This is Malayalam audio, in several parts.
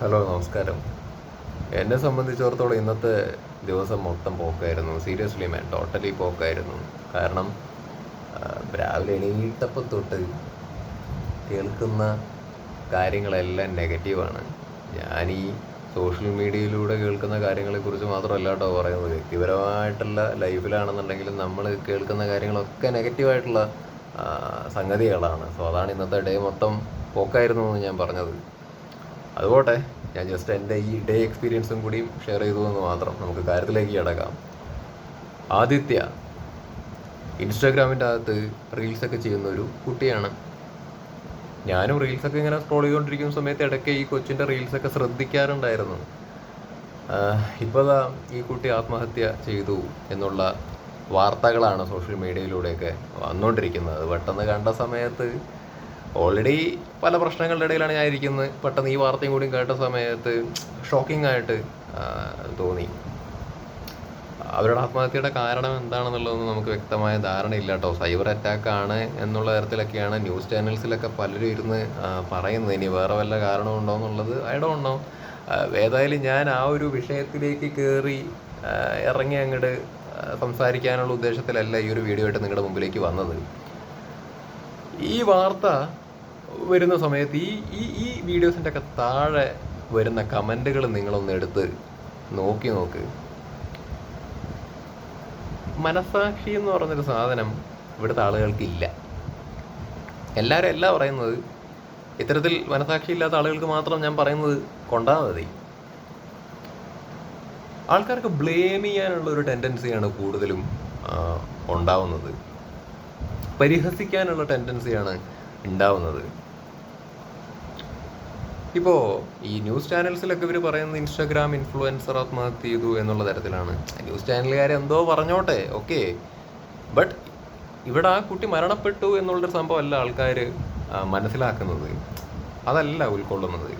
ഹലോ നമസ്കാരം. എന്നെ സംബന്ധിച്ചിടത്തോളം ഇന്നത്തെ ദിവസം മൊത്തം പോക്കായിരുന്നു. സീരിയസ്ലി മാൻ ടോട്ടലി പോക്കായിരുന്നു. കാരണം രാവിലെ എണീറ്റപ്പം തൊട്ട് കേൾക്കുന്ന കാര്യങ്ങളെല്ലാം നെഗറ്റീവാണ് ഞാൻ ഈ സോഷ്യൽ മീഡിയയിലൂടെ കേൾക്കുന്ന കാര്യങ്ങളെക്കുറിച്ച് മാത്രമല്ല കേട്ടോ പറയുന്നത്. വ്യക്തിപരമായിട്ടുള്ള ലൈഫിലാണെന്നുണ്ടെങ്കിലും നമ്മൾ കേൾക്കുന്ന കാര്യങ്ങളൊക്കെ നെഗറ്റീവായിട്ടുള്ള സംഗതികളാണ്. സോ അതാണ് ഇന്നത്തെ ഡേ മൊത്തം പോക്കായിരുന്നു എന്ന് ഞാൻ പറഞ്ഞത്. അതുപോട്ടെ ഞാൻ ജസ്റ്റ് എന്റെ ഈ ഡേ എക്സ്പീരിയൻസും കൂടി ഷെയർ ചെയ്തു എന്ന് മാത്രം നമുക്ക് കാര്യത്തിലേക്ക് കിടക്കാം. ആദിത്യ ഇൻസ്റ്റാഗ്രാമിന്റെ അകത്ത് റീൽസൊക്കെ ചെയ്യുന്ന ഒരു കുട്ടിയാണ്. ഞാനും റീൽസൊക്കെ ഇങ്ങനെ സ്ക്രോൾ ചെയ്തുകൊണ്ടിരിക്കുന്ന സമയത്ത് ഇടയ്ക്ക് ഈ കൊച്ചിന്റെ റീൽസൊക്കെ ശ്രദ്ധിക്കാറുണ്ടായിരുന്നു. ഇപ്പോൾ ഈ കുട്ടി ആത്മഹത്യ ചെയ്തു എന്നുള്ള വാർത്തകളാണ് സോഷ്യൽ മീഡിയയിലൂടെയൊക്കെ വന്നുകൊണ്ടിരിക്കുന്നത്. പെട്ടെന്ന് കണ്ട സമയത്ത് ഓൾറെഡി പല പ്രശ്നങ്ങളുടെ ഇടയിലാണ് ഞാൻ ഇരിക്കുന്നത്. പെട്ടെന്ന് ഈ വാർത്തയും കൂടി കേട്ട സമയത്ത് ഷോക്കിംഗ് ആയിട്ട് തോന്നി. അവരുടെ ആത്മഹത്യയുടെ കാരണം എന്താണെന്നുള്ളതൊന്നും നമുക്ക് വ്യക്തമായ ധാരണയില്ല കേട്ടോ. സൈബർ അറ്റാക്ക് ആണ് എന്നുള്ള തരത്തിലൊക്കെയാണ് ന്യൂസ് ചാനൽസിലൊക്കെ പലരും ഇരുന്ന് പറയുന്നത്. ഇനി വേറെ വല്ല കാരണമുണ്ടോ എന്നുള്ളത് ഐ ഉണ്ടോ ഏതായാലും ഞാൻ ആ ഒരു വിഷയത്തിലേക്ക് കയറി ഇറങ്ങി അങ്ങോട്ട് സംസാരിക്കാനുള്ള ഉദ്ദേശത്തിലല്ല ഈ ഒരു വീഡിയോ ആയിട്ട് നിങ്ങളുടെ മുമ്പിലേക്ക് വന്നത്. ഈ വാർത്ത വരുന്ന സമയത്ത് ഈ ഈ ഈ വീഡിയോസിന്റെ ഒക്കെ താഴെ വരുന്ന കമന്റുകൾ നിങ്ങളൊന്ന് എടുത്ത് നോക്കി നോക്ക്. മനസാക്ഷി എന്ന് പറഞ്ഞൊരു സാധനം ഇവിടുത്തെ ആളുകൾക്കില്ല. എല്ലാവരും അല്ല പറയുന്നത്. ഇത്തരത്തിൽ മനസാക്ഷി ഇല്ലാത്ത ആളുകൾക്ക് മാത്രം ഞാൻ പറയുന്നത് കൊണ്ടാ മതി. ആൾക്കാർക്ക് ബ്ലെയിം ചെയ്യാനുള്ള ഒരു ടെൻഡൻസിയാണ് കൂടുതലും ഉണ്ടാവുന്നത്. പരിഹസിക്കാനുള്ള ടെൻഡൻസിയാണ് ഉണ്ടാവുന്നത്. ഇപ്പോൾ ഈ ന്യൂസ് ചാനൽസിലൊക്കെ ഇവർ പറയുന്നത് ഇൻസ്റ്റാഗ്രാം ഇൻഫ്ലുവൻസർ ആത്മഹത്യ ചെയ്തു എന്നുള്ള തരത്തിലാണ്. ന്യൂസ് ചാനലുകാരെ എന്തോ പറഞ്ഞോട്ടെ ഓക്കെ. ബട്ട് ഇവിടെ ആ കുട്ടി മരണപ്പെട്ടു എന്നുള്ളൊരു സംഭവമല്ല ആൾക്കാർ മനസ്സിലാക്കുന്നത്. അതല്ല ഉൾക്കൊള്ളുന്നത്.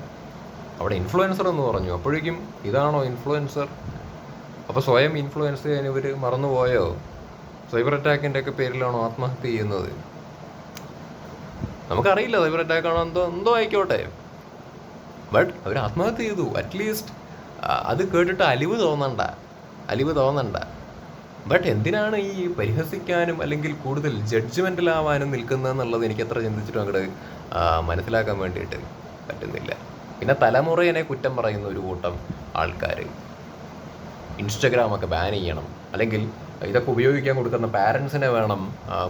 അവിടെ ഇൻഫ്ലുവൻസർ എന്ന് പറഞ്ഞു. അപ്പോഴേക്കും ഇതാണോ ഇൻഫ്ലുവൻസർ? അപ്പോൾ സ്വയം ഇൻഫ്ലുവൻസ് ചെയ്യാൻ ഇവർ മറന്നുപോയോ? സൈബർ അറ്റാക്കിന്റെ ഒക്കെ പേരിലാണോ ആത്മഹത്യ ചെയ്യുന്നത്? നമുക്കറിയില്ല സൈബർ അറ്റാക്ക് ആണോ എന്തോ എന്തോ ആയിക്കോട്ടെ. ബട്ട് അവർ ആത്മഹത്യ ചെയ്തു. അറ്റ്ലീസ്റ്റ് അത് കേട്ടിട്ട് അലിവ് തോന്നണ്ട. അലിവ് തോന്നണ്ട. ബട്ട് എന്തിനാണ് ഈ പരിഹസിക്കാനും അല്ലെങ്കിൽ കൂടുതൽ ജഡ്ജ്മെന്റിലാവാനും നിൽക്കുന്നതെന്നുള്ളത് എനിക്ക് എത്ര ചിന്തിച്ചിട്ടും അങ്ങോട്ട് മനസ്സിലാക്കാൻ വേണ്ടിയിട്ട് പറ്റുന്നില്ല. പിന്നെ തലമുറയെ കുറ്റം പറയുന്ന ഒരു കൂട്ടം ആൾക്കാർ ഇൻസ്റ്റഗ്രാമൊക്കെ ബാൻ ചെയ്യണം. അല്ലെങ്കിൽ ഇതൊക്കെ ഉപയോഗിക്കാൻ കൊടുക്കുന്ന പാരൻസിനെ വേണം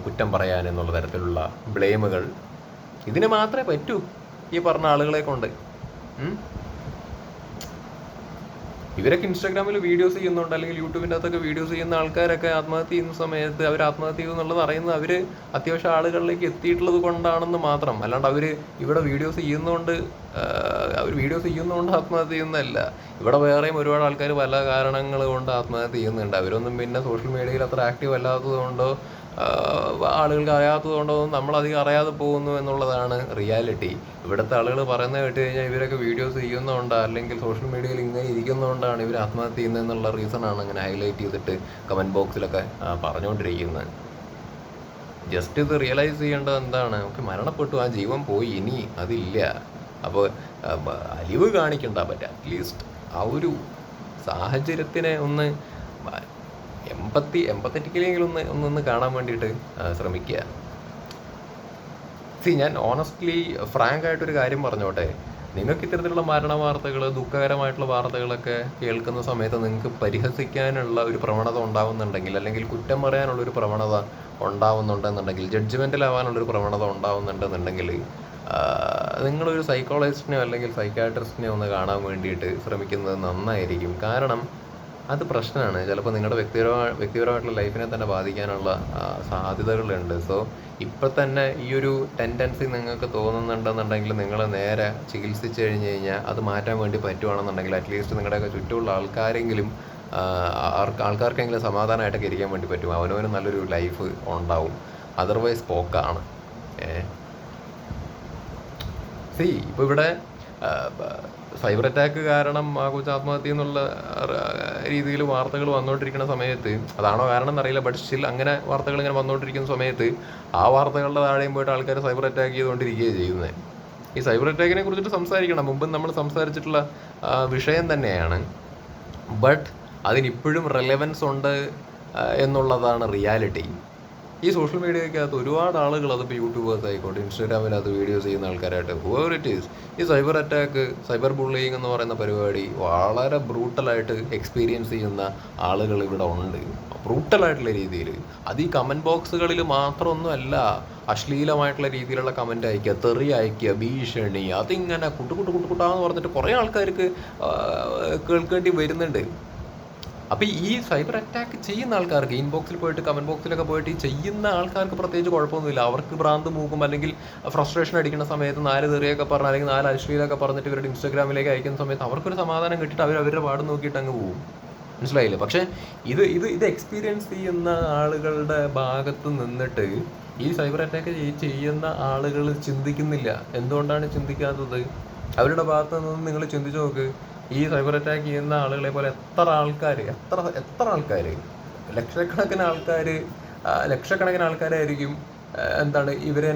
കുറ്റം പറയാൻ എന്നുള്ള തരത്തിലുള്ള ബ്ലെയിമുകൾ ഇതിന് മാത്രമേ പറ്റൂ ഈ പറഞ്ഞ ആളുകളെ കൊണ്ട്? ഇവരൊക്കെ ഇൻസ്റ്റാഗ്രാമിൽ വീഡിയോസ് ചെയ്യുന്നുണ്ട് അല്ലെങ്കിൽ യൂട്യൂബിന്റെ അകത്തൊക്കെ വീഡിയോസ് ചെയ്യുന്ന ആൾക്കാരൊക്കെ ആത്മഹത്യ ചെയ്യുന്ന സമയത്ത് അവർ ആത്മഹത്യ ചെയ്തു എന്നുള്ളത് അറിയുന്നത് അവർ അത്യാവശ്യം ആളുകളിലേക്ക് എത്തിയിട്ടുള്ളത് കൊണ്ടാണെന്ന് മാത്രം. അല്ലാണ്ട് അവർ ഇവിടെ വീഡിയോസ് ചെയ്യുന്നതുകൊണ്ട് അവർ വീഡിയോസ് ചെയ്യുന്നതുകൊണ്ട് ആത്മഹത്യ ചെയ്യുന്നതല്ല. ഇവിടെ വേറെയും ഒരുപാട് ആൾക്കാർ പല കാരണങ്ങൾ കൊണ്ട് ആത്മഹത്യ ചെയ്യുന്നുണ്ട്. അവരൊന്നും പിന്നെ സോഷ്യൽ മീഡിയയിൽ അത്ര ആക്റ്റീവ് അല്ലാത്തത് കൊണ്ടോ ആളുകൾക്ക് അറിയാത്തത് നമ്മൾ അധികം അറിയാതെ പോകുന്നു എന്നുള്ളതാണ് റിയാലിറ്റി. ഇവിടുത്തെ ആളുകൾ പറയുന്നത് കേട്ട് കഴിഞ്ഞാൽ ഇവരൊക്കെ വീഡിയോസ് ചെയ്യുന്നതുകൊണ്ടാണ് അല്ലെങ്കിൽ സോഷ്യൽ മീഡിയയിൽ ഇങ്ങനെ ഇരിക്കുന്നതുകൊണ്ടാണ് ഇവർ ആത്മഹത്യ ചെയ്യുന്നത് എന്നുള്ള റീസണാണ് ഇങ്ങനെ ഹൈലൈറ്റ് ചെയ്തിട്ട് കമന്റ് ബോക്സിലൊക്കെ പറഞ്ഞുകൊണ്ടിരിക്കുന്നത്. ജസ്റ്റ് ഇത് റിയലൈസ് ചെയ്യേണ്ടത് എന്താണ്? ഓക്കെ മരണപ്പെട്ടു ആ ജീവൻ പോയി ഇനി അതില്ല. അപ്പോൾ അലിവ് കാണിക്കണ്ട പറ്റുക അറ്റ്ലീസ്റ്റ് ആ ഒരു സാഹചര്യത്തിനെ ഒന്ന് എമ്പത്തി എമ്പത്തറ്റിക്കലെങ്കിലും ഒന്ന് ഒന്നൊന്ന് കാണാൻ വേണ്ടിയിട്ട് ശ്രമിക്കുക. സി ഞാൻ ഓണസ്റ്റ്ലി ഫ്രാങ്ക് ആയിട്ടൊരു കാര്യം പറഞ്ഞോട്ടെ. നിങ്ങൾക്ക് ഇത്തരത്തിലുള്ള മരണ വാർത്തകൾ ദുഃഖകരമായിട്ടുള്ള വാർത്തകളൊക്കെ കേൾക്കുന്ന സമയത്ത് നിങ്ങൾക്ക് പരിഹസിക്കാനുള്ള ഒരു പ്രവണത ഉണ്ടാവുന്നുണ്ടെങ്കിൽ അല്ലെങ്കിൽ കുറ്റം പറയാനുള്ള ഒരു പ്രവണത ഉണ്ടാവുന്നുണ്ടെന്നുണ്ടെങ്കിൽ ജഡ്ജ്മെന്റിലാവാനുള്ളൊരു പ്രവണത ഉണ്ടാവുന്നുണ്ടെന്നുണ്ടെങ്കിൽ നിങ്ങളൊരു സൈക്കോളജിസ്റ്റിനെയോ അല്ലെങ്കിൽ സൈക്കാട്രിസ്റ്റിനെയോ ഒന്ന് കാണാൻ വേണ്ടിയിട്ട് ശ്രമിക്കുന്നത് നന്നായിരിക്കും. കാരണം അത് പ്രശ്നമാണ്. ചിലപ്പോൾ നിങ്ങളുടെ വ്യക്തിപരമായ വ്യക്തിപരമായിട്ടുള്ള ലൈഫിനെ തന്നെ ബാധിക്കാനുള്ള സാധ്യതകളുണ്ട്. സോ ഇപ്പം തന്നെ ഈ ഒരു ടെൻഡൻസി നിങ്ങൾക്ക് തോന്നുന്നുണ്ടെന്നുണ്ടെങ്കിൽ നിങ്ങൾ നേരെ ചികിത്സിച്ച് കഴിഞ്ഞ് കഴിഞ്ഞാൽ അത് മാറ്റാൻ വേണ്ടി പറ്റുവാണെന്നുണ്ടെങ്കിൽ അറ്റ്ലീസ്റ്റ് നിങ്ങളുടെയൊക്കെ ചുറ്റുമുള്ള ആൾക്കാരെങ്കിലും ആൾക്കാർക്കെങ്കിലും സമാധാനമായിട്ടൊക്കെ ഇരിക്കാൻ വേണ്ടി പറ്റും. അവനവന് നല്ലൊരു ലൈഫ് ഉണ്ടാവും. അതർവൈസ് പോക്കാണ്. ഏ? സി ഇപ്പോൾ ഇവിടെ സൈബർ അറ്റാക്ക് കാരണം കൊച്ചു ആത്മഹത്യ എന്നുള്ള രീതിയിൽ വാർത്തകൾ വന്നുകൊണ്ടിരിക്കുന്ന സമയത്ത് അതാണോ കാരണം എന്നറിയില്ല ബട്ട് സ്റ്റിൽ അങ്ങനെ വാർത്തകൾ ഇങ്ങനെ വന്നുകൊണ്ടിരിക്കുന്ന സമയത്ത് ആ വാർത്തകളുടെ താഴെയും പോയിട്ട് ആൾക്കാർ സൈബർ അറ്റാക്ക് ചെയ്തുകൊണ്ടിരിക്കുകയാണ് ചെയ്യുന്നത് ഈ സൈബർ അറ്റാക്കിനെ കുറിച്ചിട്ട് സംസാരിക്കണം. മുമ്പ് നമ്മൾ സംസാരിച്ചിട്ടുള്ള വിഷയം തന്നെയാണ്. ബട്ട് അതിനിപ്പോഴും റെലവൻസ് ഉണ്ട് എന്നുള്ളതാണ് റിയാലിറ്റി ഈ സോഷ്യൽ മീഡിയക്കകത്ത് ഒരുപാട് ആളുകൾ അതിപ്പോൾ യൂട്യൂബേഴ്സ് ആയിക്കോട്ടെ ഇൻസ്റ്റാഗ്രാമിനകത്ത് വീഡിയോസ് ചെയ്യുന്ന ആൾക്കാരായിട്ട്. ഹുവർ ഇറ്റ് ഈസ് ഈ സൈബർ അറ്റാക്ക് സൈബർ ബുള്ളിങ് എന്ന് പറയുന്ന പരിപാടി വളരെ ബ്രൂട്ടലായിട്ട് എക്സ്പീരിയൻസ് ചെയ്യുന്ന ആളുകൾ ഇവിടെ ഉണ്ട്. ബ്രൂട്ടലായിട്ടുള്ള രീതിയിൽ. അത് ഈ കമന്റ് ബോക്സുകളിൽ മാത്രമൊന്നുമല്ല അശ്ലീലമായിട്ടുള്ള രീതിയിലുള്ള കമന്റ് അയക്കുക തെറി അയക്കുക ഭീഷണി അതിങ്ങനെ കുട്ടു കുട്ടു കുട്ടു കുട്ടാന്ന് പറഞ്ഞിട്ട് കുറേ ആൾക്കാർക്ക് കേൾക്കേണ്ടി വരുന്നുണ്ട്. അപ്പോൾ ഈ സൈബർ അറ്റാക്ക് ചെയ്യുന്ന ആൾക്കാർക്ക് ഇൻബോക്സിൽ പോയിട്ട് കമന്റ് ബോക്സിലൊക്കെ പോയിട്ട് ഈ ചെയ്യുന്ന ആൾക്കാർക്ക് പ്രത്യേകിച്ച് കുഴപ്പമൊന്നുമില്ല. അവർക്ക് ഭ്രാന്ത് മൂക്കും അല്ലെങ്കിൽ ഫ്രസ്ട്രേഷൻ അടിക്കുന്ന സമയത്ത് നാല് തെറിയൊക്കെ പറഞ്ഞ അല്ലെങ്കിൽ നാല് അശ്ലീലൊക്കെ പറഞ്ഞിട്ട് ഇവരുടെ ഇൻസ്റ്റാഗ്രാമിലേക്ക് അയക്കുന്ന സമയത്ത് അവർക്കൊരു സമാധാനം കിട്ടിയിട്ട് അവർ അവരുടെ പാട് നോക്കിയിട്ട് അങ്ങ് പോകും മനസ്സിലായില്ലേ? പക്ഷേ ഇത് ഇത് ഇത് എക്സ്പീരിയൻസ് ചെയ്യുന്ന ആളുകളുടെ ഭാഗത്ത് നിന്നിട്ട് ഈ സൈബർ അറ്റാക്ക് ചെയ്യുന്ന ആളുകൾ ചിന്തിക്കുന്നില്ല. എന്തുകൊണ്ടാണ് ചിന്തിക്കാത്തത്? അവരുടെ ഭാഗത്ത് നിന്ന് നിങ്ങൾ ചിന്തിച്ചു നോക്ക്. ഈ സൈബർ അറ്റാക്ക് ചെയ്യുന്ന ആളുകളെ പോലെ എത്ര ആൾക്കാർ എത്ര എത്ര ആൾക്കാർ ലക്ഷക്കണക്കിന് ആൾക്കാർ ലക്ഷക്കണക്കിന് ആൾക്കാരായിരിക്കും എന്താണ് ഇവരെ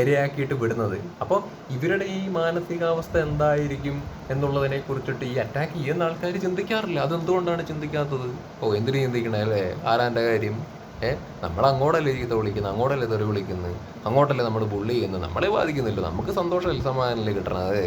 ഇരയാക്കിയിട്ട് വിടുന്നത്. അപ്പോൾ ഇവരുടെ ഈ മാനസികാവസ്ഥ എന്തായിരിക്കും എന്നുള്ളതിനെ കുറിച്ചിട്ട് ഈ അറ്റാക്ക് ചെയ്യുന്ന ആൾക്കാർ ചിന്തിക്കാറില്ല. അതെന്തുകൊണ്ടാണ് ചിന്തിക്കാത്തത്? ഓ എന്തിനു ചിന്തിക്കണേ അല്ലേ? ആരാന്റെ കാര്യം? ഏ? നമ്മൾ അങ്ങോട്ടല്ലേ ചീത്ത വിളിക്കുന്നത് അങ്ങോട്ടല്ലേ തെറി വിളിക്കുന്നത് അങ്ങോട്ടല്ലേ നമ്മൾ ബുള്ളി ചെയ്യുന്നത് നമ്മളെ ബാധിക്കുന്നില്ല. നമുക്ക് സന്തോഷമല്ല സമാധാനമല്ലേ കിട്ടണത്.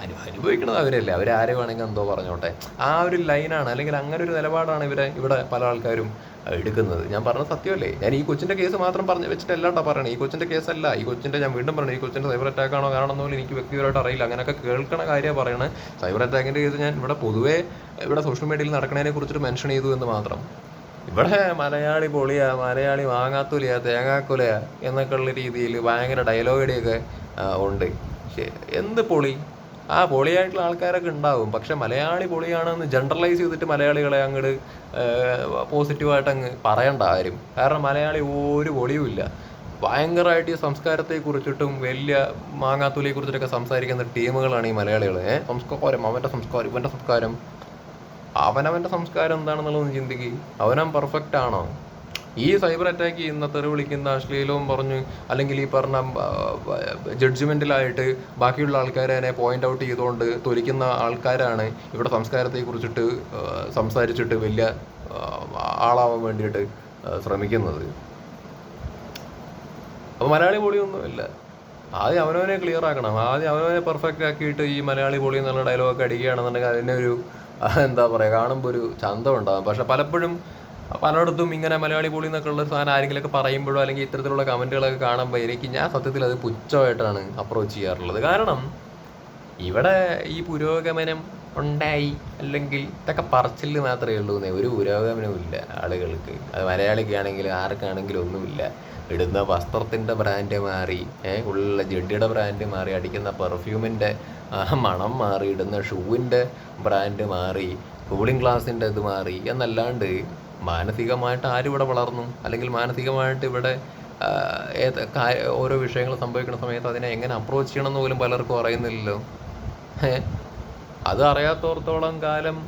അനു അനുഭവിക്കണത് അവരല്ലേ. അവരാരെ വേണമെങ്കിൽ എന്തോ പറഞ്ഞോട്ടെ. ആ ഒരു ലൈനാണ് അല്ലെങ്കിൽ അങ്ങനെ ഒരു നിലപാടാണ് ഇവരെ ഇവിടെ പല ആൾക്കാരും എടുക്കുന്നത്. ഞാൻ പറഞ്ഞത് സത്യമല്ലേ. ഞാൻ ഈ കൊച്ചിന്റെ കേസ് മാത്രം പറഞ്ഞു വെച്ചിട്ടല്ല കേട്ടോ പറയണേ. ഈ കൊച്ചിന്റെ കേസല്ല ഈ കൊച്ചിന്റെ ഞാൻ വീണ്ടും പറഞ്ഞു ഈ കൊച്ചിന്റെ സൈബർ അറ്റാക്ക് ആണോ കാണണമെന്നോ എനിക്ക് വ്യക്തിപരമായിട്ട് അറിയില്ല. അങ്ങനെയൊക്കെ കേൾക്കണ കാര്യമാണ് പറയണേ. സൈബർ അറ്റാക്കിന്റെ കേസ് ഞാൻ ഇവിടെ പൊതുവേ ഇവിടെ സോഷ്യൽ മീഡിയയിൽ നടക്കുന്നതിനെ കുറിച്ചിട്ട് മെൻഷൻ ചെയ്തു എന്ന് മാത്രം. ഇവിടെ മലയാളി പൊളിയാ മലയാളി മാങ്ങാത്തുലിയാ തേങ്ങാക്കുലയാ എന്നൊക്കെ ഉള്ള രീതിയിൽ ഭയങ്കര ഡയലോഗടിയൊക്കെ ഉണ്ട്. എന്ത് പൊളി? ആ പൊളിയായിട്ടുള്ള ആൾക്കാരൊക്കെ ഉണ്ടാവും. പക്ഷെ മലയാളി പൊളിയാണെന്ന് ജനറലൈസ് ചെയ്തിട്ട് മലയാളികളെ അങ്ങോട്ട് പോസിറ്റീവായിട്ട് അങ്ങ് പറയണ്ട ആരും. കാരണം മലയാളി ഒരു പൊളിയുമില്ല ഭയങ്കരമായിട്ട് ഈ സംസ്കാരത്തെ കുറിച്ചിട്ടും വലിയ മാങ്ങാത്തൂലിയെ കുറിച്ചിട്ടൊക്കെ സംസാരിക്കുന്ന ടീമുകളാണ് ഈ മലയാളികൾ ഏഹ് സംസ്കാരം അവന്റെ സംസ്കാരം ഇവന്റെ സംസ്കാരം അവനവന്റെ സംസ്കാരം എന്താണെന്നുള്ളതൊന്ന് ചിന്തിക്കുകയും അവനവൻ പെർഫെക്റ്റ് ആണോ? ഈ സൈബർ അറ്റാക്ക് ചെയ്യുന്ന തെറി വിളിക്കുന്ന അശ്ലീലവും പറഞ്ഞു അല്ലെങ്കിൽ ഈ പറഞ്ഞ ജഡ്ജ്മെന്റിലായിട്ട് ബാക്കിയുള്ള ആൾക്കാരെ അതിനെ പോയിന്റ് ഔട്ട് ചെയ്തുകൊണ്ട് തൊലിക്കുന്ന ആൾക്കാരാണ് ഇവിടെ സംസ്കാരത്തെ കുറിച്ചിട്ട് സംസാരിച്ചിട്ട് വലിയ ആളാവാൻ വേണ്ടിയിട്ട് ശ്രമിക്കുന്നത്. അപ്പോൾ മലയാളി പൊളിയൊന്നുമില്ല. ആദ്യം അവനവനെ ക്ലിയർ ആക്കണം. ആദ്യം അവനവനെ പെർഫെക്റ്റ് ആക്കിയിട്ട് ഈ മലയാളി പൊളി എന്നുള്ള ഡയലോഗൊക്കെ അടിക്കുകയാണെന്നുണ്ടെങ്കിൽ അതിന്റെ ഒരു എന്താ പറയുക കാണുമ്പോൾ ഒരു ചന്തം ഉണ്ടാകും പക്ഷെ പലപ്പോഴും പലയിടത്തും ഇങ്ങനെ മലയാളി പൊളി എന്നൊക്കെ ഉള്ള സാധനം ആരെങ്കിലുമൊക്കെ പറയുമ്പോഴോ അല്ലെങ്കിൽ ഇത്തരത്തിലുള്ള കമന്റുകളൊക്കെ കാണുമ്പോൾ എനിക്ക് ഞാൻ സത്യത്തിൽ അത് പുച്ഛമായിട്ടാണ് അപ്രോച്ച് ചെയ്യാറുള്ളത്. കാരണം ഇവിടെ ഈ പുരോഗമനം ഉണ്ടായി അല്ലെങ്കിൽ ഇതൊക്കെ പറച്ചിൽ മാത്രമേ ഉള്ളൂ ഒരു പുരോഗമനവും ഇല്ല ആളുകൾക്ക്. അത് മലയാളിക്കാണെങ്കിലും ആർക്കാണെങ്കിലും ഒന്നുമില്ല. ഇടുന്ന വസ്ത്രത്തിന്റെ ബ്രാൻഡ് മാറി ഉള്ള ജെഡിയുടെ ബ്രാൻഡ് മാറി അടിക്കുന്ന പെർഫ്യൂമിന്റെ മണം മാറി ഇടുന്ന ഷൂവിന്റെ ബ്രാൻഡ് മാറി കൂളിംഗ് ഗ്ലാസിന്റെ ഇത് മാറി എന്നല്ലാണ്ട് മാനസികമായിട്ട് ആരും ഇവിടെ വളർന്നു? അല്ലെങ്കിൽ മാനസികമായിട്ട് ഇവിടെ ഏത് ഓരോ വിഷയങ്ങൾ സംഭവിക്കുന്ന സമയത്ത് അതിനെ എങ്ങനെ അപ്രോച്ച് ചെയ്യണം എന്ന് പോലും പലർക്കും അറിയുന്നില്ലല്ലോ? അത് അറിയാത്തോടത്തോളം കാലം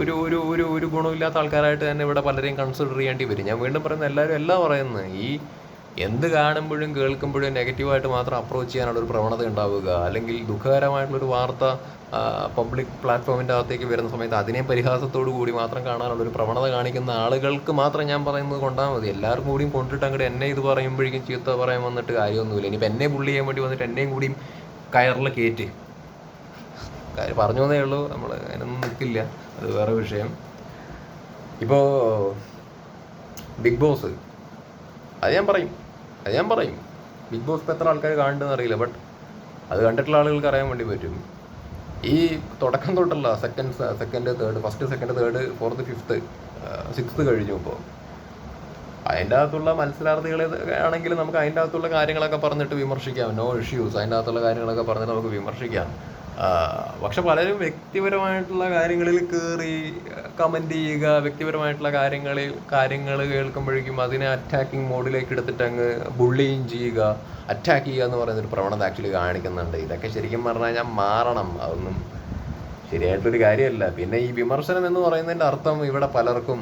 ഒരു ഒരു ഒരു ഒരു ഗുണമില്ലാത്ത ആൾക്കാരായിട്ട് തന്നെ ഇവിടെ പലരെയും കൺസിഡർ ചെയ്യേണ്ടി വരും. ഞാൻ വീണ്ടും പറയുന്നത് എല്ലാവരും എല്ലാം പറയുന്നത്. ഈ എന്ത് കാണുമ്പോഴും കേൾക്കുമ്പോഴും നെഗറ്റീവായിട്ട് മാത്രം അപ്രോച്ച് ചെയ്യാനുള്ള ഒരു പ്രവണത ഉണ്ടാവുക അല്ലെങ്കിൽ ദുഃഖകരമായിട്ടുള്ളൊരു വാർത്ത പബ്ലിക് പ്ലാറ്റ്ഫോമിന്റെ അകത്തേക്ക് വരുന്ന സമയത്ത് അതിനെ പരിഹാസത്തോടു കൂടി മാത്രം കാണാനുള്ള ഒരു പ്രവണത കാണിക്കുന്ന ആളുകൾക്ക് മാത്രം ഞാൻ പറയുന്നത് കൊണ്ടാൽ മതി. എല്ലാവർക്കും കൂടിയും കൊണ്ടിട്ട് അങ്ങോട്ട് എന്നെ ഇത് പറയുമ്പോഴേക്കും ചീത്ത പറയാൻ വന്നിട്ട് കാര്യമൊന്നുമില്ല. ഇനിയിപ്പോൾ എന്നെ പുള്ളി ചെയ്യാൻ വേണ്ടി വന്നിട്ട് എന്നെയും കൂടിയും കയറിൽ കയറ്റ് കാര്യം പറഞ്ഞു എന്നേ ഉള്ളൂ. നമ്മൾ അതിനൊന്നും നിൽക്കില്ല. അത് വേറെ വിഷയം. ഇപ്പോൾ ബിഗ് ബോസ് അത് ഞാൻ പറയും. അത് ഞാൻ പറയും. ബിഗ് ബോസ് ഇപ്പോൾ എത്ര ആൾക്കാർ കാണുന്നു അറിയില്ല. ബട്ട് അത് കണ്ടിട്ടുള്ള ആളുകൾക്ക് അറിയാൻ വേണ്ടി പറ്റും. ഈ തുടക്കം തൊട്ടല്ല second second third first second third fourth fifth sixth കഴിഞ്ഞു ഇപ്പോൾ അതിന്റെ അകത്തുള്ള മത്സരാർത്ഥികളെ ആണെങ്കിലും നമുക്ക് അതിന്റെ അകത്തുള്ള കാര്യങ്ങളൊക്കെ പറഞ്ഞിട്ട് വിമർശിക്കാം. നോ ഇഷ്യൂസ് അതിന്റെ അകത്തുള്ള കാര്യങ്ങളൊക്കെ പറഞ്ഞിട്ട് നമുക്ക് വിമർശിക്കാം. പക്ഷെ പലരും വ്യക്തിപരമായിട്ടുള്ള കാര്യങ്ങളിൽ കയറി കമന്റ് ചെയ്യുക വ്യക്തിപരമായിട്ടുള്ള കാര്യങ്ങളിൽ കാര്യങ്ങൾ കേൾക്കുമ്പോഴേക്കും അതിനെ അറ്റാക്കിംഗ് മോഡിലേക്ക് എടുത്തിട്ട് അങ്ങ് ബുള്ളിയും ചെയ്യുക അറ്റാക്ക് ചെയ്യുക എന്ന് പറയുന്ന ഒരു പ്രവണത ആക്ച്വലി കാണിക്കുന്നുണ്ട്. ഇതൊക്കെ ശരിക്കും പറഞ്ഞാൽ കഴിഞ്ഞാൽ മാറണം. അതൊന്നും ശരിയായിട്ടൊരു കാര്യമല്ല. പിന്നെ ഈ വിമർശനം എന്ന് പറയുന്നതിന്റെ അർത്ഥം ഇവിടെ പലർക്കും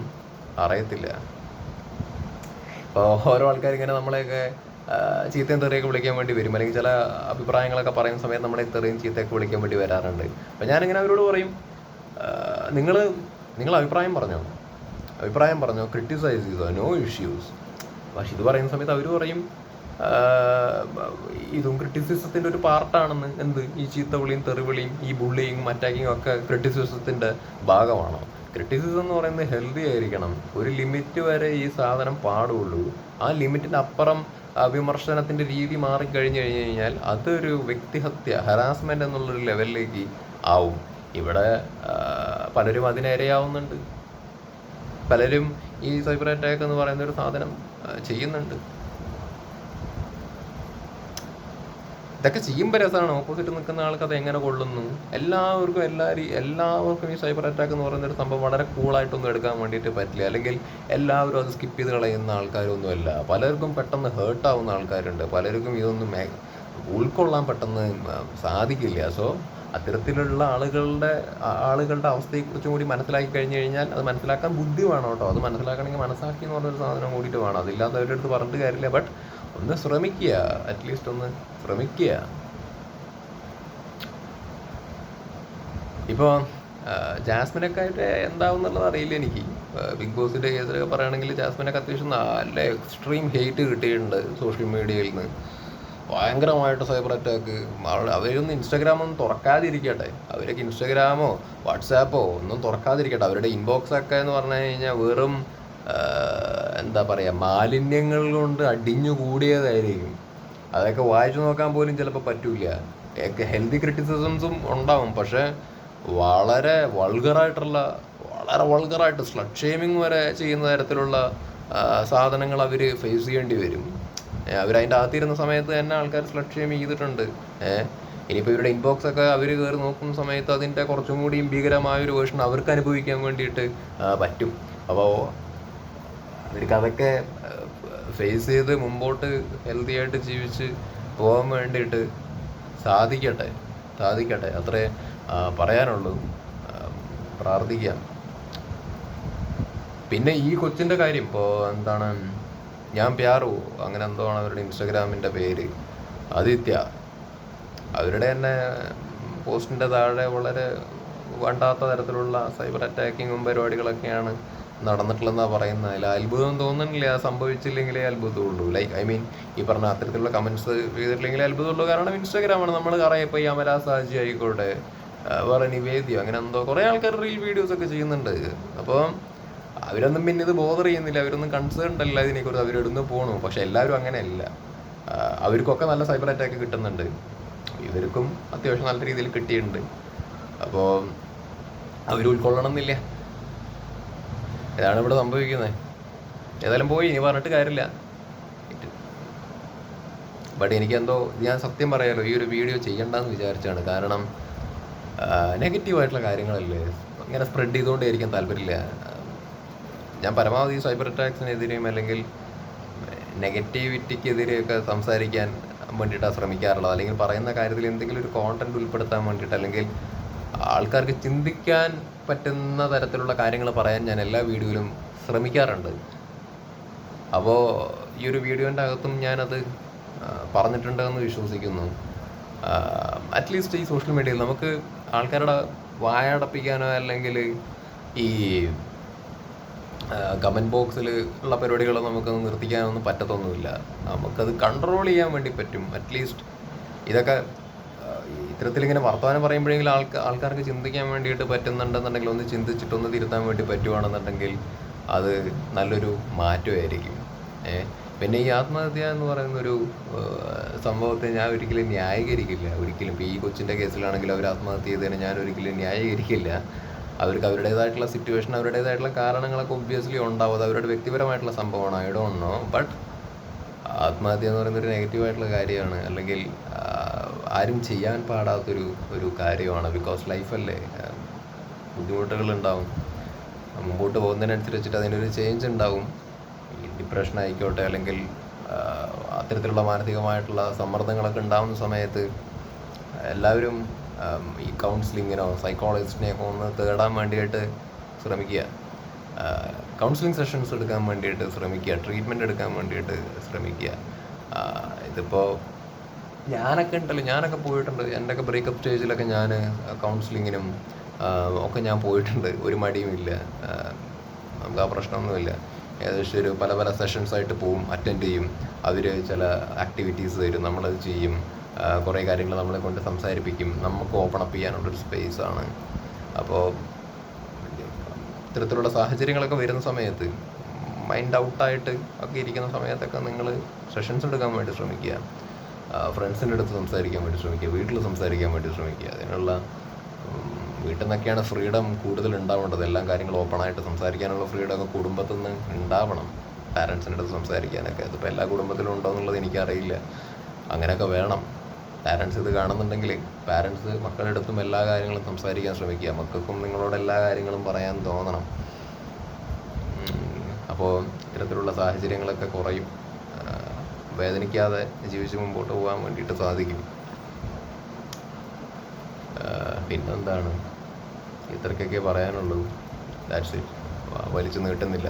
അറിയത്തില്ല. ഇപ്പോൾ ഓരോ ആൾക്കാർ ഇങ്ങനെ നമ്മളെയൊക്കെ ചീത്തയും തെറിയൊക്കെ വിളിക്കാൻ വേണ്ടി വരും. അല്ലെങ്കിൽ ചില അഭിപ്രായങ്ങളൊക്കെ പറയുന്ന സമയത്ത് നമ്മളെ തെറിയും ചീത്തയൊക്കെ വിളിക്കാൻ വേണ്ടി വരാറുണ്ട്. അപ്പം ഞാനിങ്ങനെ അവരോട് പറയും നിങ്ങൾ നിങ്ങൾ അഭിപ്രായം പറഞ്ഞോ? അഭിപ്രായം പറഞ്ഞോ? ക്രിറ്റിസൈസ് ചെയ്തോ? നോ ഇഷ്യൂസ് പക്ഷെ ഇത് പറയുന്ന സമയത്ത് അവർ പറയും ഇതും ക്രിറ്റിസിസത്തിന്റെ ഒരു പാർട്ടാണെന്ന്. എന്ത്? ഈ ചീത്തവിളിയും തെറിവിളിയും ഈ ബുള്ളിയും അറ്റാക്കിങ്ങും ഒക്കെ ക്രിറ്റിസിസത്തിന്റെ ഭാഗമാണ്? ക്രിറ്റിസിസം എന്ന് പറയുന്നത് ഹെൽത്തി ആയിരിക്കണം. ഒരു ലിമിറ്റ് വരെ ഈ സാധനം പാടുള്ളൂ. ആ ലിമിറ്റിന് അപ്പുറം വിമർശനത്തിന്റെ രീതി മാറിക്കഴിഞ്ഞു കഴിഞ്ഞു കഴിഞ്ഞാൽ അതൊരു വ്യക്തിഹത്യ ഹറാസ്മെന്റ് എന്നുള്ളൊരു ലെവലിലേക്ക് ആവും. ഇവിടെ പലരും അതിനിരയാവുന്നുണ്ട്. പലരും ഈ സൈബർ അറ്റാക്ക് എന്ന് പറയുന്ന ഒരു സാധനം ചെയ്യുന്നുണ്ട്. ഇതൊക്കെ ചെയ്യുമ്പോൾ രസമാണ് ഓപ്പോസിറ്റ് നിൽക്കുന്ന ആൾക്ക് അത് എങ്ങനെ കൊള്ളുന്നു? എല്ലാവർക്കും എല്ലാ എല്ലാവർക്കും ഈ സൈബർ അറ്റാക്ക് എന്ന് പറയുന്ന ഒരു സംഭവം വളരെ കൂളായിട്ടൊന്നും എടുക്കാൻ വേണ്ടിയിട്ട് പറ്റില്ല. അല്ലെങ്കിൽ എല്ലാവരും അത് സ്കിപ്പ് ചെയ്ത് കളയുന്ന ആൾക്കാരൊന്നുമല്ല. പലർക്കും പെട്ടെന്ന് ഹേർട്ട് ആവുന്ന ആൾക്കാരുണ്ട്. പലർക്കും ഇതൊന്നും ഉൾക്കൊള്ളാൻ പെട്ടെന്ന് സാധിക്കില്ല. സോ അത്തരത്തിലുള്ള ആളുകളുടെ ആളുകളുടെ അവസ്ഥയെക്കുറിച്ചും കൂടി മനസ്സിലാക്കി കഴിഞ്ഞു കഴിഞ്ഞാൽ അത് മനസ്സിലാക്കാൻ ബുദ്ധി വേണം കേട്ടോ. അത് മനസ്സിലാക്കണമെങ്കിൽ മനസ്സാക്കി എന്ന് പറഞ്ഞൊരു സാധനം കൂടിയിട്ട് വേണം. അതില്ലാത്തവരുടെ അടുത്ത് പറഞ്ഞിട്ട് കാര്യമില്ല. ബട്ട് ഒന്ന് ശ്രമിക്കുക. അറ്റ്ലീസ്റ്റ് ഒന്ന് ശ്രമിക്കുക. ഇപ്പോൾ ജാസ്മിനൊക്കെ ആയിട്ട് എന്താവുന്നുള്ളത് അറിയില്ല എനിക്ക്. ബിഗ് ബോസിന്റെ കേസിലൊക്കെ പറയുകയാണെങ്കിൽ ജാസ്മിനൊക്കെ അത്യാവശ്യം നല്ല എക്സ്ട്രീം ഹെയ്റ്റ് കിട്ടിയിട്ടുണ്ട് സോഷ്യൽ മീഡിയയിൽ നിന്ന്. ഭയങ്കരമായിട്ട് സൈബർ അറ്റാക്ക് അവരൊന്നും ഇൻസ്റ്റാഗ്രാം ഒന്നും തുറക്കാതിരിക്കട്ടെ. അവരൊക്കെ ഇൻസ്റ്റാഗ്രാമോ വാട്സാപ്പോ ഒന്നും തുറക്കാതിരിക്കട്ടെ. അവരുടെ ഇൻബോക്സ് ഒക്കെ എന്ന് പറഞ്ഞു കഴിഞ്ഞാൽ വെറും എന്താ പറയുക മാലിന്യങ്ങൾ കൊണ്ട് അടിഞ്ഞു കൂടിയതായിരിക്കും. അതൊക്കെ വായിച്ചു നോക്കാൻ പോലും ചിലപ്പോൾ പറ്റൂല. ഹെൽത്തി ക്രിറ്റിസിസംസും ഉണ്ടാവും. പക്ഷേ വളരെ വൾഗറായിട്ടുള്ള വളരെ വൾഗറായിട്ട് സ്ലഡ് ഷേമിങ് വരെ ചെയ്യുന്ന തരത്തിലുള്ള സാധനങ്ങൾ അവർ ഫേസ് ചെയ്യേണ്ടി വരും. അവരതിന്റെ അകത്തിരുന്ന സമയത്ത് തന്നെ ആൾക്കാർ സ്ലഡ് ഷേം ചെയ്തിട്ടുണ്ട്. ഏഹ് ഇനിയിപ്പോൾ ഇവരുടെ ഇൻബോക്സ് ഒക്കെ അവർ കയറി നോക്കുന്ന സമയത്ത് അതിന്റെ കുറച്ചും കൂടിയും ഭീകരമായ ഒരു വേർഷൻ അവർക്ക് അനുഭവിക്കാൻ വേണ്ടിയിട്ട് പറ്റും. അപ്പോൾ അവർക്ക് അതൊക്കെ ഫേസ് ചെയ്ത് മുമ്പോട്ട് ഹെൽത്തി ആയിട്ട് ജീവിച്ച് പോകാൻ വേണ്ടിയിട്ട് സാധിക്കട്ടെ സാധിക്കട്ടെ. അത്രേ പറയാനുള്ളൂ. പ്രാർത്ഥിക്കാം. പിന്നെ ഈ കൊച്ചിന്റെ കാര്യം ഇപ്പോൾ എന്താണ് ഞാൻ പ്യാറു അങ്ങനെ എന്തോ ആണ് അവരുടെ ഇൻസ്റ്റഗ്രാമിന്റെ പേര്. ആദിത്യ അവരുടെ തന്നെ പോസ്റ്റിന്റെ താഴെ വളരെ വേണ്ടാത്ത തരത്തിലുള്ള സൈബർ അറ്റാക്കിങ്ങും പരിപാടികളൊക്കെയാണ് നടന്നിട്ടുള്ളതെന്നാണ് പറയുന്നത്. അതിൽ അത്ഭുതം തോന്നുന്നില്ല. സംഭവിച്ചില്ലെങ്കിലേ അത്ഭുതമുള്ളൂ. ലൈക്ക് ഐ മീൻ ഈ പറഞ്ഞ അത്തരത്തിലുള്ള കമൻസ് ചെയ്തിട്ടില്ലെങ്കിലേ അത്ഭുതമുള്ളൂ. കാരണം ഇൻസ്റ്റാഗ്രാമാണ് നമ്മൾ അറിയാം ഇപ്പോൾ ഈ അമരാ സാജി ആയിക്കോട്ടെ വേറെ നിവേദ്യം അങ്ങനെ എന്തോ കുറേ ആൾക്കാർ റീൽ വീഡിയോസ് ഒക്കെ ചെയ്യുന്നുണ്ട്. അപ്പോൾ അവരൊന്നും പിന്നെ ഇത് ബോധർ ചെയ്യുന്നില്ല. അവരൊന്നും കൺസേൺഡ് അല്ല ഇതിനെക്കുറിച്ച്. അവരിടുന്ന് പോണു. പക്ഷെ എല്ലാവരും അങ്ങനെയല്ല. അവർക്കൊക്കെ നല്ല സൈബർ അറ്റാക്ക് കിട്ടുന്നുണ്ട്. ഇവർക്കും അത്യാവശ്യം നല്ല രീതിയിൽ കിട്ടിയിട്ടുണ്ട്. അപ്പോൾ അവർ ഉൾക്കൊള്ളണം എന്നില്ല ഇതാണ് ഇവിടെ സംഭവിക്കുന്നത്. ഏതായാലും പോയി ഇനി പറഞ്ഞിട്ട് കാര്യമില്ല. ബട്ട് എനിക്കെന്തോ ഞാൻ സത്യം പറയാലോ ഈ ഒരു വീഡിയോ ചെയ്യണ്ടെന്ന് വിചാരിച്ചാണ്. കാരണം നെഗറ്റീവായിട്ടുള്ള കാര്യങ്ങളല്ലേ? ഇങ്ങനെ സ്പ്രെഡ് ചെയ്തുകൊണ്ടേയിരിക്കാൻ താല്പര്യമില്ല. ഞാൻ പരമാവധി സൈബർ അറ്റാക്സിനെതിരെയും അല്ലെങ്കിൽ നെഗറ്റിവിറ്റിക്കെതിരെയൊക്കെ സംസാരിക്കാൻ വേണ്ടിയിട്ടാണ് ശ്രമിക്കാറുള്ളത്. അല്ലെങ്കിൽ പറയുന്ന കാര്യത്തിൽ എന്തെങ്കിലും ഒരു കോണ്ടന്റ് ഉൾപ്പെടുത്താൻ വേണ്ടിയിട്ട് അല്ലെങ്കിൽ ആൾക്കാർക്ക് ചിന്തിക്കാൻ പറ്റുന്ന തരത്തിലുള്ള കാര്യങ്ങൾ പറയാൻ ഞാൻ എല്ലാ വീഡിയോയിലും ശ്രമിക്കാറുണ്ട്. അപ്പോൾ ഈ ഒരു വീഡിയോന്റെ അകത്തും ഞാനത് പറഞ്ഞിട്ടുണ്ടെന്ന് വിശ്വസിക്കുന്നു. അറ്റ്ലീസ്റ്റ് ഈ സോഷ്യൽ മീഡിയയിൽ നമുക്ക് ആൾക്കാരുടെ വായടപ്പിക്കാനോ അല്ലെങ്കിൽ ഈ കമന്റ് ബോക്സിൽ ഉള്ള പരിപാടികൾ നമുക്കൊന്ന് നിർത്തിക്കാനൊന്നും പറ്റത്തൊന്നുമില്ല. നമുക്കത് കൺട്രോൾ ചെയ്യാൻ വേണ്ടി പറ്റും. അറ്റ്ലീസ്റ്റ് ഇതൊക്കെ ഇത്തരത്തിലിങ്ങനെ വർത്തമാനം പറയുമ്പോഴെങ്കിലും ആൾക്ക് ആൾക്കാർക്ക് ചിന്തിക്കാൻ വേണ്ടിയിട്ട് പറ്റുന്നുണ്ടെന്നുണ്ടെങ്കിൽ ഒന്ന് ചിന്തിച്ചിട്ടൊന്ന് തിരുത്താൻ വേണ്ടി പറ്റുവാണെന്നുണ്ടെങ്കിൽ അത് നല്ലൊരു മാറ്റമായിരിക്കും. ഏ? പിന്നെ ഈ ആത്മഹത്യ എന്ന് പറയുന്ന ഒരു സംഭവത്തെ ഞാൻ ഒരിക്കലും ന്യായീകരിക്കില്ല. ഒരിക്കലും ഇപ്പോൾ ഈ കൊച്ചിന്റെ കേസിലാണെങ്കിൽ അവർ ആത്മഹത്യ ചെയ്തതിനെ ഞാൻ ഒരിക്കലും ന്യായീകരിക്കില്ല. അവർക്ക് അവരുടേതായിട്ടുള്ള സിറ്റുവേഷൻ അവരുടേതായിട്ടുള്ള കാരണങ്ങളൊക്കെ ഒബ്വിയസ്ലി ഉണ്ടാവും. അത് അവരുടെ വ്യക്തിപരമായിട്ടുള്ള സംഭവമാണ്. ഐ ഡോണ്ട് നോ ബട്ട് ആത്മഹത്യ എന്ന് പറയുന്ന ഒരു നെഗറ്റീവായിട്ടുള്ള കാര്യമാണ്. അല്ലെങ്കിൽ ആരും ചെയ്യാൻ പാടാത്തൊരു ഒരു കാര്യമാണ്. ബിക്കോസ് ലൈഫല്ലേ ബുദ്ധിമുട്ടുകൾ ഉണ്ടാവും മുമ്പോട്ട് പോകുന്നതിനനുസരിച്ചിട്ട് അതിനൊരു ചേഞ്ച് ഉണ്ടാവും. ഡിപ്രഷൻ ആയിക്കോട്ടെ അല്ലെങ്കിൽ അത്തരത്തിലുള്ള മാനസികമായിട്ടുള്ള സമ്മർദ്ദങ്ങളൊക്കെ ഉണ്ടാവുന്ന സമയത്ത് എല്ലാവരും ഈ കൗൺസിലിങ്ങിനോ സൈക്കോളജിസ്റ്റിനെയൊക്കെ ഒന്ന് തേടാൻ വേണ്ടിയിട്ട് ശ്രമിക്കുക. കൗൺസിലിംഗ് സെഷൻസ് എടുക്കാൻ വേണ്ടിയിട്ട് ശ്രമിക്കുക. ട്രീറ്റ്മെന്റ് എടുക്കാൻ വേണ്ടിയിട്ട് ശ്രമിക്കുക. ഇതിപ്പോൾ ഞാനൊക്കെ ഉണ്ടല്ലോ ഞാനൊക്കെ പോയിട്ടുണ്ട്. എന്റെയൊക്കെ ബ്രേക്കപ്പ് സ്റ്റേജിലൊക്കെ ഞാൻ കൗൺസിലിങ്ങിനും ഒക്കെ ഞാൻ പോയിട്ടുണ്ട്. ഒരു മടിയുമില്ല നമുക്ക് ആ പ്രശ്നമൊന്നുമില്ല. ഏകദേശം ഒരു പല പല സെഷൻസ് ആയിട്ട് പോവും അറ്റൻഡ് ചെയ്യും. അവർ ചില ആക്ടിവിറ്റീസ് തരും നമ്മളത് ചെയ്യും. കുറേ കാര്യങ്ങൾ നമ്മളെ കൊണ്ട് സംസാരിപ്പിക്കും. നമുക്ക് ഓപ്പൺ അപ്പ് ചെയ്യാനുള്ളൊരു സ്പേസ് ആണ്. അപ്പോൾ ഇത്തരത്തിലുള്ള സാഹചര്യങ്ങളൊക്കെ വരുന്ന സമയത്ത് മൈൻഡ് ഔട്ടായിട്ട് ഒക്കെ ഇരിക്കുന്ന സമയത്തൊക്കെ നിങ്ങൾ സെഷൻസ് എടുക്കാൻ വേണ്ടി ശ്രമിക്കുക. ഫ്രണ്ട്സിന്റെ അടുത്ത് സംസാരിക്കാൻ വേണ്ടി ശ്രമിക്കുക വീട്ടിൽ സംസാരിക്കാൻ വേണ്ടി ശ്രമിക്കുക. അതിനുള്ള വീട്ടിൽ നിന്നൊക്കെയാണ് ഫ്രീഡം കൂടുതൽ ഉണ്ടാവേണ്ടത്. എല്ലാ കാര്യങ്ങളും ഓപ്പണായിട്ട് സംസാരിക്കാനുള്ള ഫ്രീഡം ഒക്കെ കുടുംബത്തിൽ നിന്ന് ഉണ്ടാവണം. പാരൻസിന്റെ അടുത്ത് സംസാരിക്കാനൊക്കെ. അതിപ്പോൾ എല്ലാ കുടുംബത്തിലും ഉണ്ടോ എന്നുള്ളത് എനിക്കറിയില്ല. അങ്ങനെയൊക്കെ വേണം. പാരൻസ് ഇത് കാണുന്നുണ്ടെങ്കിൽ പാരൻസ് മക്കളുടെ അടുത്തും എല്ലാ കാര്യങ്ങളും സംസാരിക്കാൻ ശ്രമിക്കുക. മക്കൾക്കും നിങ്ങളോട് എല്ലാ കാര്യങ്ങളും പറയാൻ തോന്നണം. അപ്പോൾ ഇത്തരത്തിലുള്ള സാഹചര്യങ്ങളൊക്കെ കുറയും. വേദനിക്കാതെ ജീവിച്ച് മുമ്പോട്ട് പോകാൻ വേണ്ടിയിട്ട് സാധിക്കും. പിന്നെന്താണ്? ഇത്രക്കൊക്കെ പറയാനുള്ളൂ. ദാറ്റ്സ് ഇറ്റ് വലിച്ചു നീട്ടുന്നില്ല.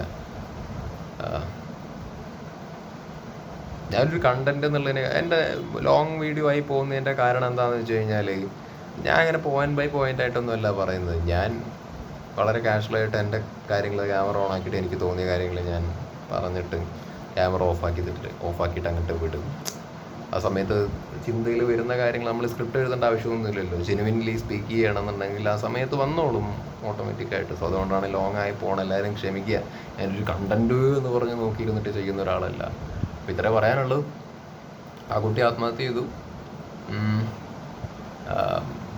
ഞാനൊരു കണ്ടന്റ് എന്നുള്ളതിന് എന്റെ ലോങ് വീഡിയോ ആയി പോകുന്നതിന്റെ കാരണം എന്താണെന്ന് വെച്ച് കഴിഞ്ഞാൽ ഞാൻ അങ്ങനെ പോയിന്റ് ബൈ പോയിന്റ് ആയിട്ടൊന്നുമല്ല പറയുന്നത്. ഞാൻ വളരെ കാഷ്വലായിട്ട് എന്റെ കാര്യങ്ങൾ ക്യാമറ ഓൺ ആക്കിയിട്ട് എനിക്ക് തോന്നിയ കാര്യങ്ങൾ ഞാൻ പറഞ്ഞിട്ട് ക്യാമറ ഓഫ് ഓഫാക്കി ഓഫ് ആക്കിയിട്ട് അങ്ങോട്ട് വിടും. ആ സമയത്ത് ചിന്തയിൽ വരുന്ന കാര്യങ്ങൾ നമ്മൾ സ്ക്രിപ്റ്റ് എഴുതേണ്ട ആവശ്യമൊന്നുമില്ലല്ലോ. ജെനുവിൻലി സ്പീക്ക് ചെയ്യണമെന്നുണ്ടെങ്കിൽ ആ സമയത്ത് വന്നോളും ഓട്ടോമാറ്റിക്കായിട്ട്. സോ അതുകൊണ്ടാണ് ലോങ് ആയി പോകണം എല്ലാവരും ക്ഷമിക്കുക. ഞാനൊരു കണ്ടന്റ് എന്ന് പറഞ്ഞ് നോക്കിയിരുന്നിട്ട് ചെയ്യുന്ന ഒരാളല്ല. അപ്പോൾ ഇത്രേ പറയാനുള്ളൂ. ആ കുട്ടി ആത്മഹത്യ ചെയ്തു.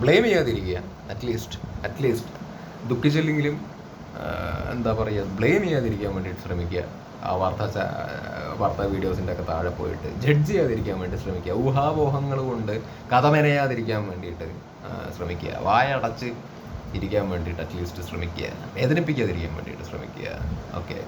ബ്ലെയിം ചെയ്യാതിരിക്കുക. അറ്റ്ലീസ്റ്റ് അറ്റ്ലീസ്റ്റ് ദുഃഖിച്ചില്ലെങ്കിലും എന്താ പറയുക ബ്ലെയിം ചെയ്യാതിരിക്കാൻ വേണ്ടിയിട്ട് ശ്രമിക്കുക. ആ വാർത്താ വാർത്താ വീഡിയോസിന്റെ ഒക്കെ താഴെ പോയിട്ട് ജഡ്ജ് ചെയ്യാതിരിക്കാൻ വേണ്ടി ശ്രമിക്കുക. ഊഹാപോഹങ്ങൾ കൊണ്ട് കഥ മെനയാതിരിക്കാൻ വേണ്ടിയിട്ട് ശ്രമിക്കുക. വായടച്ച് ഇരിക്കാൻ വേണ്ടിയിട്ട് അറ്റ്ലീസ്റ്റ് ശ്രമിക്കുക. വേദനിപ്പിക്കാതിരിക്കാൻ വേണ്ടിയിട്ട് ശ്രമിക്കുക. ഓക്കെ